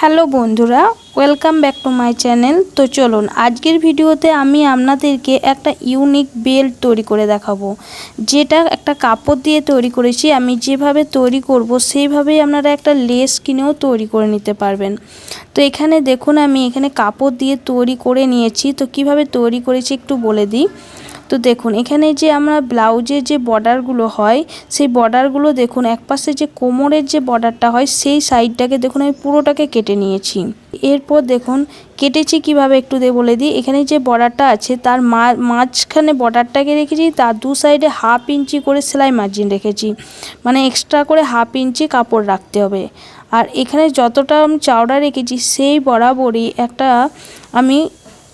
Hello বন্ধুরা welcome back to my channel তো চলুন, আজকের ভিডিওতে আমি আপনাদেরকে একটা ইউনিক বেল্ট তৈরি করে দেখাবো। যেটা একটা কাপড় দিয়ে তৈরি করেছি, আমি যেভাবে তৈরি করব, সেইভাবেই আপনারা একটা লেস কিনেও তৈরি করে নিতে পারবেন। তো এখানে দেখুন, আমি এখানে কাপড় দিয়ে তৈরি করে নিয়েছি। তো কীভাবে তৈরি করেছি একটু বলে দিই। তো দেখুন, এখানে যে আমরা ব্লাউজের যে বর্ডারগুলো হয়, সেই বর্ডারগুলো দেখুন একপাশে যে কোমরের যে বর্ডারটা হয়, সেই সাইডটাকে দেখুন, আমি পুরোটাকে কেটে নিয়েছি। এরপর দেখুন, কেটেছি কীভাবে একটু দে বলে দিই। এখানে যে বর্ডারটা আছে, তার মাঝখানে বর্ডারটাকে রেখেছি, তার দু সাইডে হাফ ইঞ্চি করে সেলাই মার্জিন রেখেছি। মানে এক্সট্রা করে হাফ ইঞ্চি কাপড় রাখতে হবে। আর এখানে যতটা আমি চাওড়া রেখেছি, সেই বরাবরই একটা আমি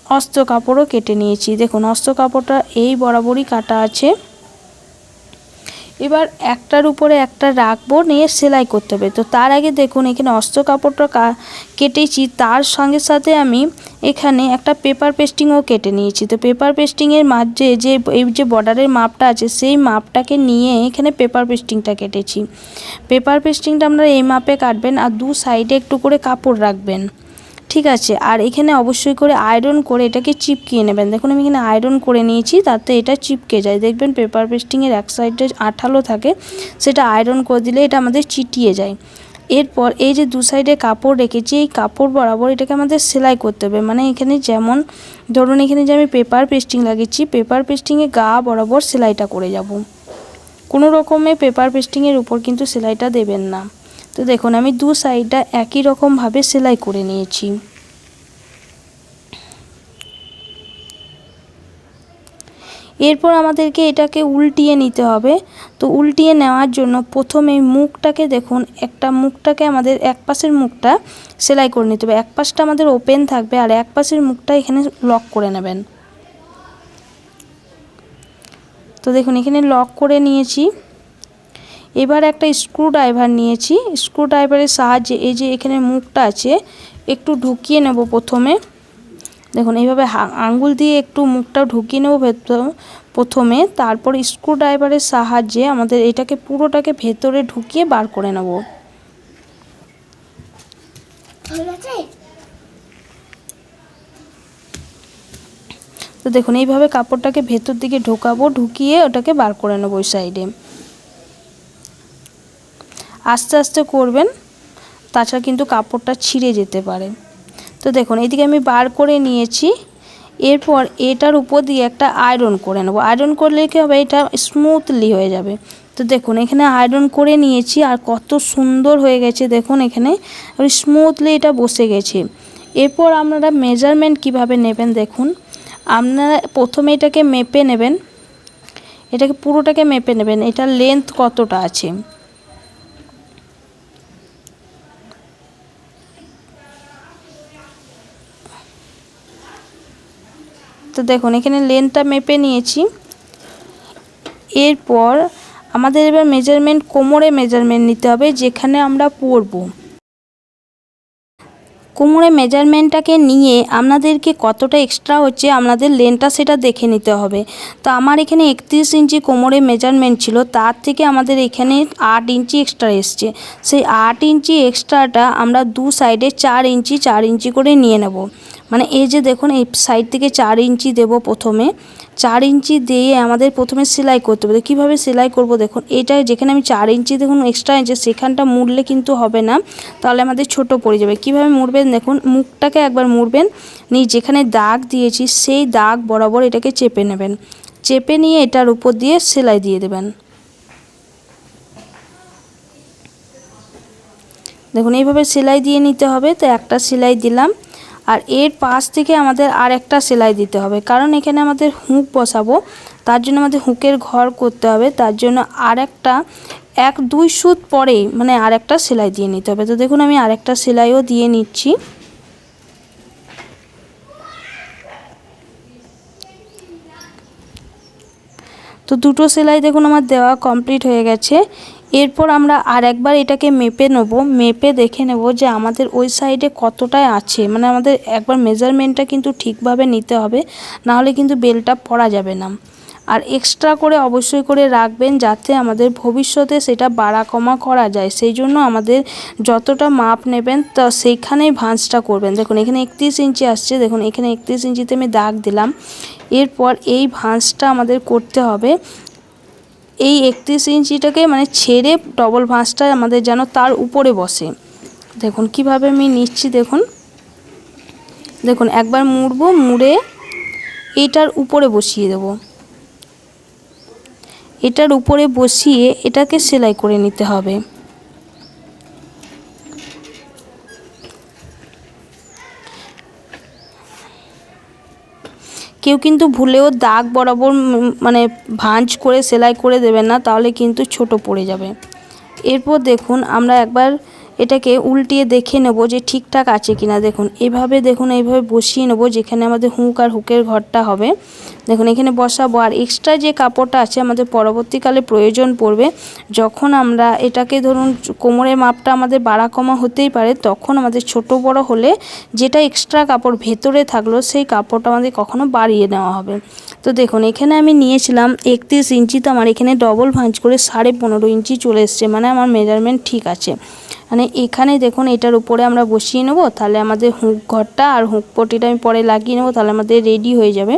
অস্ত্র কাপড়ও কেটে নিয়েছি। দেখুন, অস্ত্র কাপড়টা এই বরাবরই কাটা আছে। এবার একটার উপরে একটা রাখব, নিয়ে সেলাই করতে হবে। তো তার আগে দেখুন, এখানে অস্ত্র কাপড়টা কেটেছি। তার সঙ্গে সাথে আমি এখানে একটা পেপার পেস্টিংও কেটে নিয়েছি। তো পেপার পেস্টিংয়ের মাঝে যে, এই যে বর্ডারের মাপটা আছে, সেই মাপটাকে নিয়ে এখানে পেপার পেস্টিংটা কেটেছি। পেপার পেস্টিংটা আপনারা এই মাপে কাটবেন আর দু সাইডে একটু করে কাপড় রাখবেন। ঠিক আছে, আর এখানে অবশ্যই করে আয়রন করে এটাকে চিপকিয়ে নেবেন। দেখুন, আমি এখানে আয়রন করে নিয়েছি, তাতে এটা চিপকে যায়। দেখবেন পেপার পেস্টিংয়ের এক সাইডে আঠালো থাকে, সেটা আয়রন করে দিলে এটা আমাদের চিটিয়ে যায়। এরপর এই যে দু সাইডে কাপড় রেখেছি, এই কাপড় বরাবর এটাকে আমাদের সেলাই করতে হবে। মানে এখানে যেমন, ধরুন এখানে যে আমি পেপার পেস্টিং লাগিয়েছি পেপার পেস্টিংয়ে গা বরাবর সেলাইটা করে যাব। কোনো রকমে পেপার পেস্টিংয়ের উপর কিন্তু সেলাইটা দেবেন না। তো দেখুন, আমি দু সাইডটা একই রকমভাবে সেলাই করে নিয়েছি। এরপর আমাদেরকে এটাকে উল্টিয়ে নিতে হবে। তো উল্টিয়ে নেওয়ার জন্য প্রথমে মুখটাকে দেখুন, একটা মুখটাকে আমাদের এক পাশের মুখটা সেলাই করে নিতে হবে। এক পাশটা আমাদের ওপেন থাকবে আর এক পাশের মুখটা এখানে লক করে নেবেন। তো দেখুন, এখানে লক করে নিয়েছি। এবার একটা স্ক্রু ড্রাইভার নিয়েছি। স্ক্রু ড্রাইভারের সাহায্যে এই যে এখানে মুখটা আছে একটু ঢুকিয়ে নেব প্রথমে। দেখুন এইভাবে আঙ্গুল দিয়ে একটু মুখটা ঢুকিয়ে নেব প্রথমে। তারপর স্ক্রু ড্রাইভারের সাহায্যে আমাদের এটাকে পুরোটাকে ভেতরে ঢুকিয়ে বার করে নেব। তো দেখুন এইভাবে কাপড়টাকে ভেতর দিকে ঢোকাবো ঢুকিয়ে ওটাকে বার করে নেব ওই সাইডে আস্তে আস্তে করবেন, তাছাড়া কিন্তু কাপড়টা ছিঁড়ে যেতে পারে। তো দেখুন, এদিকে আমি বার করে নিয়েছি। এরপর এটার উপর দিয়ে একটা আয়রন করে নেব। আয়রন করলে কী হবে? এটা স্মুথলি হয়ে যাবে। তো দেখুন, এখানে আয়রন করে নিয়েছি আর কত সুন্দর হয়ে গেছে। দেখুন, এখানে স্মুথলি এটা বসে গেছে। এরপর আপনারা মেজারমেন্ট কীভাবে নেবেন দেখুন। আপনারা প্রথমে এটাকে মেপে নেবেন। এটাকে পুরোটাকে মেপে নেবেন। এটা লেন্থ কতটা আছে? তো দেখুন, এখানে লেনটা মেপে নিয়েছি। এরপর আমাদের এবার মেজারমেন্ট কোমরে মেজারমেন্ট নিতে হবে, যেখানে আমরা পরবো। কোমরে মেজারমেন্টটাকে নিয়ে আপনাদেরকে কতটা এক্সট্রা হচ্ছে, আপনাদের লেনটা সেটা দেখে নিতে হবে। তো আমার এখানে একত্রিশ ইঞ্চি কোমরে মেজারমেন্ট ছিল, তার থেকে আমাদের এখানে আট ইঞ্চি এক্সট্রা এসছে। সেই আট ইঞ্চি এক্সট্রাটা আমরা দু সাইডে চার ইঞ্চি চার ইঞ্চি করে নিয়ে নেব। মানে এই যে দেখুন, এই সাইড থেকে চার ইঞ্চি দেব প্রথমে। চার ইঞ্চি দিয়ে আমাদের প্রথমে সেলাই করতে হবে। কীভাবে সেলাই করব দেখুন এটা যেখানে আমি চার ইঞ্চি দেখুন এক্সট্রা ইঞ্চি, সেখানটা মুড়লে কিন্তু হবে না। তাহলে আমাদের ছোট পড়ে যাবে। কীভাবে মুড়বেন দেখুন, মুখটাকে একবার মুড়বেন। নিয়ে যেখানে দাগ দিয়েছি, সেই দাগ বরাবর এটাকে চেপে নেবেন। চেপে নিয়ে এটার উপর দিয়ে সেলাই দিয়ে দেবেন। দেখুন, এইভাবে সেলাই দিয়ে নিতে হবে। তো একটা সেলাই দিলাম। আর এর পাশ থেকে আমাদের আর একটা সেলাই দিতে হবে। কারণ এখানে আমাদের হুঁক বসাবো, তার জন্য আমাদের হুঁকের ঘর করতে হবে, তার জন্য আর একটা, এক, দুই সুত পরেই মানে আর একটা সেলাই দিয়ে নিতে হবে। তো দেখুন, আমি আরেকটা সেলাইও দিয়ে নিচ্ছি। তো দুটো সেলাই দেখুন, আমার দেওয়া কমপ্লিট হয়ে গেছে। এরপর আমরা আর একবার এটাকে মেপে নেব। মেপে দেখে নেব যে আমাদের ওই সাইডে কতটায় আছে। মানে আমাদের একবার মেজারমেন্টটা কিন্তু ঠিকভাবে নিতে হবে, নাহলে কিন্তু বেলটা পরা যাবে না। আর এক্সট্রা করে অবশ্যই করে রাখবেন যাতে আমাদের ভবিষ্যতে সেটা বাড়া কমা করা যায়। সেই জন্য আমাদের যতটা মাপ নেবেন, তা সেইখানেই ভাঁজটা করবেন। দেখুন, এখানে একত্রিশ ইঞ্চি আসছে। দেখুন, এখানে একত্রিশ ইঞ্চিতে আমি দাগ দিলাম। এরপর এই ভাঁজটা আমাদের করতে হবে। এই একত্রিশ ইঞ্চিটাকে মানে ছেড়ে ডবল ভাঁজটা আমাদের যেন তার উপরে বসে। দেখুন, কীভাবে আমি নিচ্ছি, দেখুন। দেখুন, একবার মুড়বো, মুড়ে এটার উপরে বসিয়ে দেব। এটার উপরে বসিয়ে এটাকে সেলাই করে নিতে হবে। কেউ কিন্তু ভুলেও দাগ বরাবর মানে ভাঁজ করে, সেলাই করে দেবেন না, তাহলে কিন্তু ছোট পড়ে যাবে। এরপর দেখুন, আমরা একবার এটাকে উল্টিয়ে দেখে নেব যে ঠিকঠাক আছে কিনা। দেখুন, এভাবে দেখুন, এইভাবে বসিয়ে নেব যেখানে আমাদের হুক আর হুকের ঘরটা হবে। দেখুন, এখানে বসাবো। আর এক্সট্রা যে কাপড়টা আছে আমাদের পরবর্তীকালে প্রয়োজন পড়বে। যখন আমরা এটাকে ধরুন কোমরের মাপটা আমাদের বাড়া কমা হতেই পারে, তখন আমাদের ছোট বড় হলে যেটা এক্সট্রা কাপড় ভেতরে থাকল, সেই কাপড়টা আমাদের কখনো বাড়িয়ে নেওয়া হবে। তো দেখুন, এখানে আমি নিয়েছিলাম একত্রিশ ইঞ্চি। তো আমার এখানে ডবল ভাঁজ করে সাড়ে পনেরো ইঞ্চি চলে এসছে। মানে আমার মেজারমেন্ট ঠিক আছে। মানে এখানে দেখুন এটার উপরে আমরা বসিয়ে নেব, তাহলে আমাদের হুঁক ঘরটা আর হুঁক পটিটা আমি পরে লাগিয়ে নেব, তাহলে আমাদের রেডি হয়ে যাবে।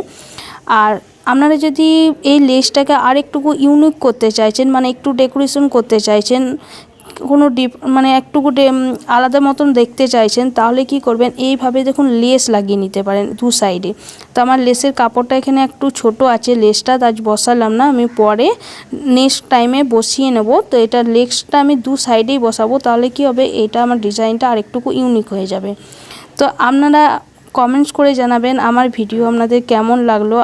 আর আপনারা যদি এই লেসটাকে আর একটুকু ইউনিক করতে চাইছেন মানে একটু ডেকোরেশন করতে চাইছেন কোনো ডিপ মানে একটুকু আলাদা মতন দেখতে চাইছেন, তাহলে কি করবেন? এইভাবে দেখুন লেস লাগিয়ে নিতে পারেন দু সাইডে তো আমার লেসের কাপড়টা এখানে একটু ছোট আছে, লেসটা আজ বসালাম না, আমি পরে নেক্সট টাইমে বসিয়ে নেব। তো এটা লেসটা আমি দু সাইডেই বসাবো, তাহলে কি হবে? এটা আমার ডিজাইনটা আরেকটুকু ইউনিক হয়ে যাবে। তো আপনারা কমেন্টস করে জানাবেন, আমার ভিডিও আপনাদের কেমন লাগল?